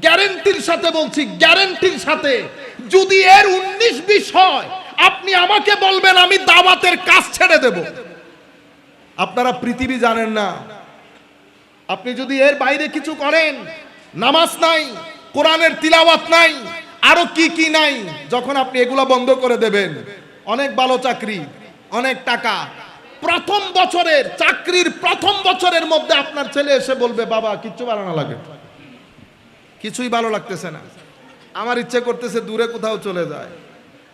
গ্যারেন্টির সাথে বলছি, গ্যারেন্টির সাথে। যদি এর উনিশ বিশ হয়, আপনি আমাকে বলবেন, আমি দাওয়াতের কাজ ছেড়ে দেব। আপনারা পৃথিবী জানেন না। আপনি যদি এর বাইরে কিছু করেন, নামাজ নাই, কোরআনের তিলাওয়াত নাই, আরও কি কি নাই, যখন আপনি এগুলো বন্ধ করে দেবেন, অনেক ভালো চাকরি, অনেক টাকা। প্রথম বছরের চাকরির প্রথম বছরের মধ্যে আপনার ছেলে এসে বলবে, বাবা, কিচ্ছু ভালো না। লাগে কিছুই ভালো লাগতেছে না। আমার ইচ্ছে করতেছে দূরে কোথাও চলে যায়।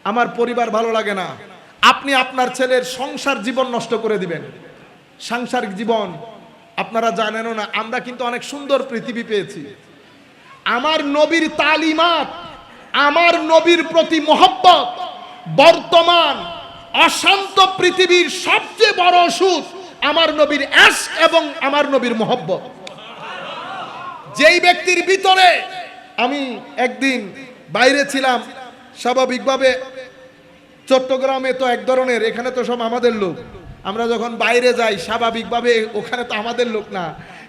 আমার পরিবার ভালো লাগে না। আপনি আপনার ছেলের সংসার জীবন নষ্ট করে দিবেন। সাংসারিক জীবন, আপনারা জানেনও না, আমরা কিন্তু অনেক সুন্দর পৃথিবী পেয়েছি। আমার নবীর তালিমাত, আমার নবীর প্রতি মহব্বত, বর্তমান অশান্ত পৃথিবীর সবচেয়ে বড় ওষুধ আমার নবীর অ্যাশ এবং আমার নবীর মহব্বত। যেই ব্যক্তির ভিতরে আমি একদিন বাইরে ছিলাম, স্বাভাবিকভাবে চট্টগ্রামে তো এক ধরনের, এখানে তো সব আমাদের লোক। আমরা যখন বাইরে যাই, স্বাভাবিকভাবে ওখানে তো আমাদের লোক না।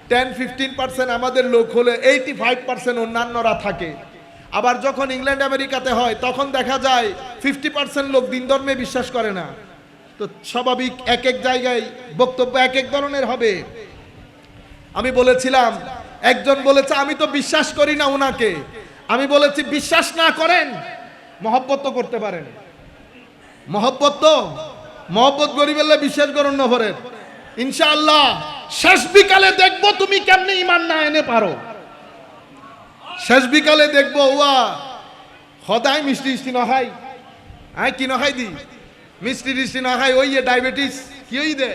টেন, ফিফটিন পার্সেন্ট আমাদের লোক হলে এইটি ফাইভ পার্সেন্ট অন্যান্যরা থাকে। আবার যখন ইংল্যান্ড, আমেরিকাতে হয়, তখন দেখা যায় ফিফটি পার্সেন্ট লোক দিন ধর্মে বিশ্বাস করে না। তো স্বাভাবিক এক এক জায়গায় বক্তব্য এক এক ধরনের হবে। আমি বলেছিলাম একজন বলেছে, আমি তো বিশ্বাস করি না ওনাকে আমি বলেছি, বিশ্বাস না করেন, মহব্বত তো করতে পারেন। মহব্বত তো, মহব্বত গরিবেল্লা বিশ্বাস করুন না ভরের। ইনশাআল্লাহ, শেষ বিকালে দেখব তুমি কেমনে ইমান না এনে পারো। শেষ বিকালে দেখব ওয়া সদায় মিষ্টি মিষ্টি নখাই আই কি নখাই দি? মিষ্টি টিষ্টি নখাই ওই ডায়াবেটিস। কি দে?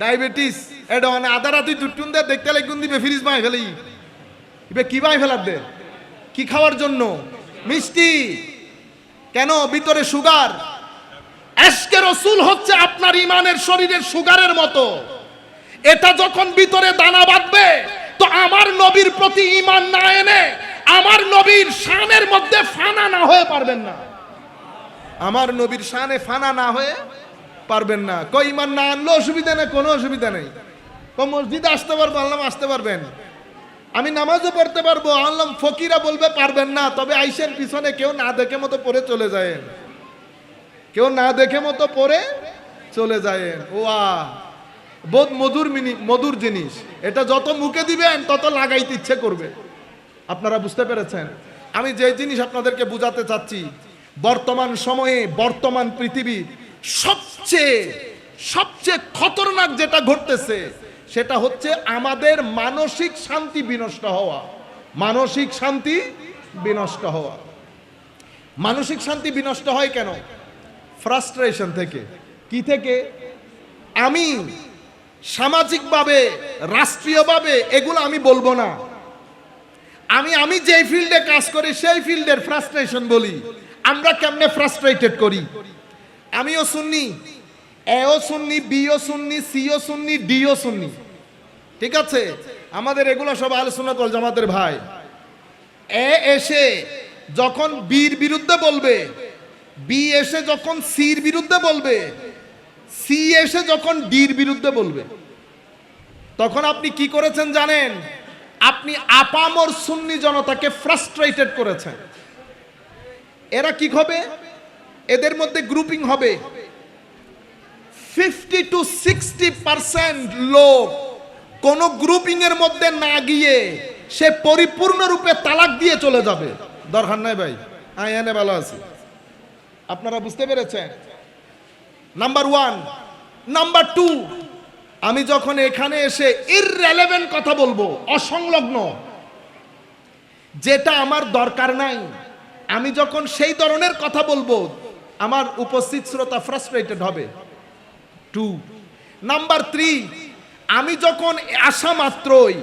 ডায়াবেটিস। এটা মানে আধা রাতি দুটুন দে, দেখতে লাগুন দিবে ফ্রিজ বাই ফেলি। ইবে কি বাই ফেলার দে? কি খাওয়ার জন্য? মিষ্টি। কেন? ভিতরে সুগার। এসকে রসুল হচ্ছে আপনার ইমানের শরীরের সুগারের মতো। এটা যখন ভিতরে দানা বাঁধবে, তো আমার নবীর প্রতি ইমান না এনে আমার নবীর শানের মধ্যে ফানা না হয়ে পারবেন না। আমার নবীর শানে ফানা না হয়ে পারবেন না। কই ইমান না আনলো অসুবিধা নেই, কোনো অসুবিধা নেই। তো মসজিদে আসতে পারব, আল্লাহ আসতে পারবেন। আমি নামাজও পড়তে পারব, আল্লাহ ফকিরা বলবে পারবেন না, তবে আইসের পিছনে কেউ না দেখে মতো পরে চলে যায় কেউ না দেখে মতো পরে চলে যায় ওয়া বোধ মধুর মিনি, মধুর জিনিস। এটা যত মুখে দিবেন, তত লাগাইতে ইচ্ছে করবে। আপনারা বুঝতে পেরেছেন? আমি যে জিনিস আপনাদেরকে বুঝাতে চাচ্ছি, বর্তমান সময়ে, বর্তমান পৃথিবী সবচেয়ে সবচেয়ে খতরনাক যেটা ঘটতেছে সেটা হচ্ছে আমাদের মানসিক শান্তি বিনষ্ট হওয়া। মানসিক শান্তি বিনষ্ট হওয়া। মানসিক শান্তি বিনষ্ট হয় কেন? ফ্রাস্ট্রেশন থেকে। কি থেকে? আমি সামাজিকভাবে, রাষ্ট্রীয়ভাবে এগুলো আমি বলব না। আমি আমি যেই ফিল্ডে কাজ করি, সেই ফিল্ডের ফ্রাস্ট্রেশন বলি। আমরা কেমনে ফ্রাস্ট্রেটেড করি? আমিও শুননি এও শুননি বিও শুননি সিও শুননি ডিও শুননি ঠিক আছে? আমাদের এগুলো সব আলোচনা তল জামাতের ভাই। এ এসে যখন বির বিরুদ্ধে বলবে, বি এসে যখন সির বিরুদ্ধে বলবে, সি এসে যখন ডির বিরুদ্ধে বলবে, তখন আপনি কি করেছেন জানেন? আপনি আপামর সুন্নি জনতাকে ফ্রাস্ট্রেটেড করেছেন। এরা কি হবে? এদের মধ্যে গ্রুপিং হবে। ফিফটি টু সিক্সটি পার্সেন্ট লোক কোন গ্রুপিং এর মধ্যে না গিয়ে সে পরিপূর্ণরূপে তালাক দিয়ে চলে যাবে। দরকার নাই ভাই। হ্যাঁ এনে ভালো আছি। আপনারা বুঝতে পেরেছেন? নাম্বার ওয়ান নাম্বার টু আমি যখন এখানে এসে ইররেলেভেন্ট কথা বলব, অসংলগ্ন, যেটা আমার দরকার নাই, আমি যখন সেই ধরনের কথা বলব, আমার উপস্থিত শ্রোতা ফ্রাস্ট্রেটেড হবে। টু নাম্বার থ্রি আমি যখন আসা মাত্রই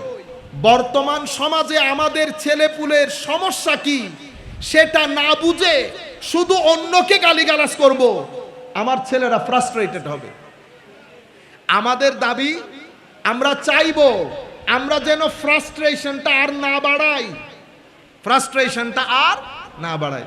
বর্তমান সমাজে আমাদের ছেলেপুলের সমস্যা কি সেটা না বুঝে শুধু অন্যকে গালিগালাজ করব, আমার ছেলেরা ফ্রাস্ট্রেটেড হবে। আমাদের দাবি, আমরা চাইব আমরা যেন ফ্রাস্ট্রেশনটা আর না বাড়াই। ফ্রাস্ট্রেশনটা আর না বাড়াই।